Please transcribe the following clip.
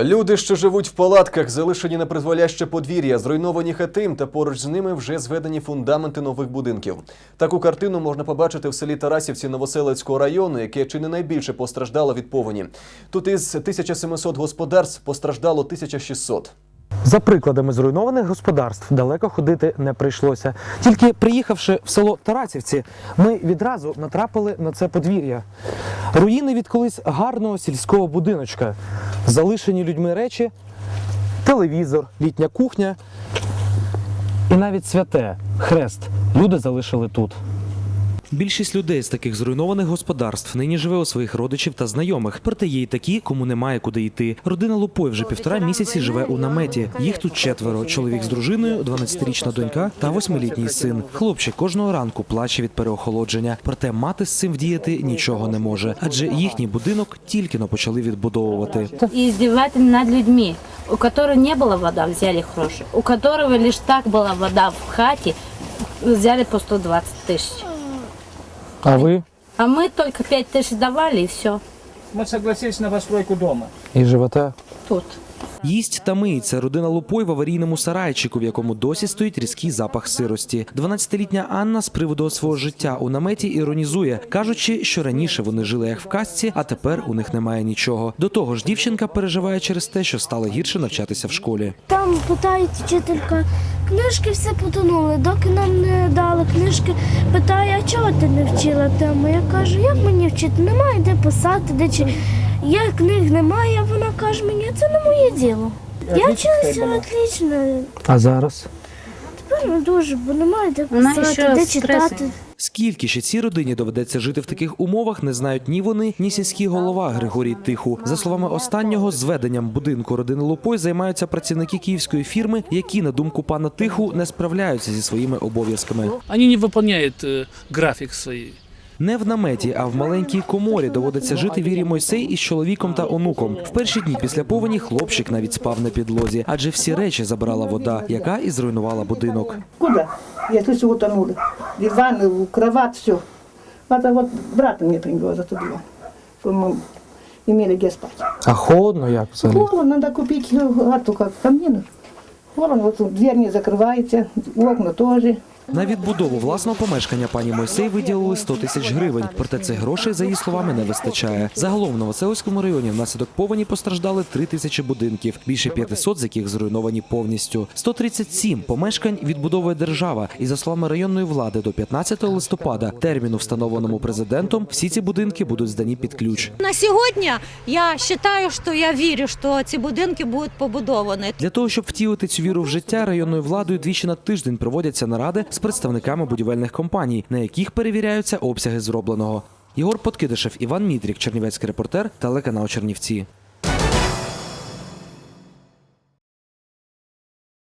Люди, що живуть в палатках, залишені на призволяще подвір'я, зруйновані хатим, та поруч з ними вже зведені фундаменти нових будинків. Таку картину можна побачити в селі Тарасівці Новоселецького району, яке чи не найбільше постраждало від повені. Тут із 1700 господарств постраждало 1600. За прикладами зруйнованих господарств далеко ходити не прийшлося. Тільки приїхавши в село Тарасівці, ми відразу натрапили на це подвір'я. Руїни від колись гарного сільського будиночка, залишені людьми речі, телевізор, літня кухня і навіть святе хрест люди залишили тут. Більшість людей з таких зруйнованих господарств нині живе у своїх родичів та знайомих. Проте є й такі, кому немає куди йти. Родина Лупой вже півтора місяці живе у наметі. Їх тут четверо: чоловік з дружиною, 12-річна донька та восьмилітній син. Хлопчик кожного ранку плаче від переохолодження. Проте мати з цим вдіяти нічого не може, адже їхній будинок тільки но почали відбудовувати. и издевательно над людьми, у которых не было вода, взяли гроши, у которого лишь так была вода в хате, взяли по 120 тысяч. А ви А мы только 5 тысяч давали и все. Мы согласились на постройку дома. і живете? Тут. Їсть та миється родина Лупой в аварійному сарайчику, в якому досі стоїть різкий запах сирості. 12-літня Анна з приводу свого життя у наметі іронізує, кажучи, що раніше вони жили як в казці, а тепер у них немає нічого. До того ж, дівчинка переживає через те, що стало гірше навчатися в школі. Там питають вчителька, книжки все потонули, доки нам не дали книжки. Питає, а чого ти не вчила тему? Я кажу, як мені вчити? Немає де писати, де чи я книг немає. А Вона каже мені, це не моє діло. Я вчилася отлично. А зараз Тепер не дуже, бо немає де Вона писати, ще де в стресі. читати. скільки ще цій родині доведеться жити в таких умовах, не знають ні вони, ні сільський голова Григорій Тиху. За словами останнього, зведенням будинку родини Лупой займаються працівники київської фірми, які, на думку пана Тиху, не справляються зі своїми обов'язками. Они не выполняют э, график своей. Не в наметі, а в маленькій коморі доводиться жити Вірі Мойсей із чоловіком та онуком. В перші дні після повені хлопчик навіть спав на підлозі, адже всі речі забрала вода, яка і зруйнувала будинок. Куда? Если все утонули. Диван, кровать, все. Это вот брат мне привез это было, чтобы мы имели где спать. А холодно як взагалі? Холодно, надо купить эту как камин. Тут дверь не закрывается, окна тоже. На відбудову власного помешкання пані Мойсей виділили 100 тисяч гривень. Проте цих грошей, за її словами, не вистачає. Загалом в Новоселицькому районі внаслідок повені постраждали 3 тисячі будинків, більше 500 з яких зруйновані повністю. 137 помешкань відбудовує держава. І за словами районної влади, до 15 листопада, терміну встановленому президентом, всі ці будинки будуть здані під ключ. На сьогодні я вважаю, що я вірю, що ці будинки будуть побудовані. Для того, щоб втілити цю віру в життя, районною владою двічі на тиждень проводяться наради з представниками будівельних компаній, на яких перевіряються обсяги зробленого. Єгор Подкидишев, Іван Мітрік, Чернівецький репортер, телеканал Чернівці.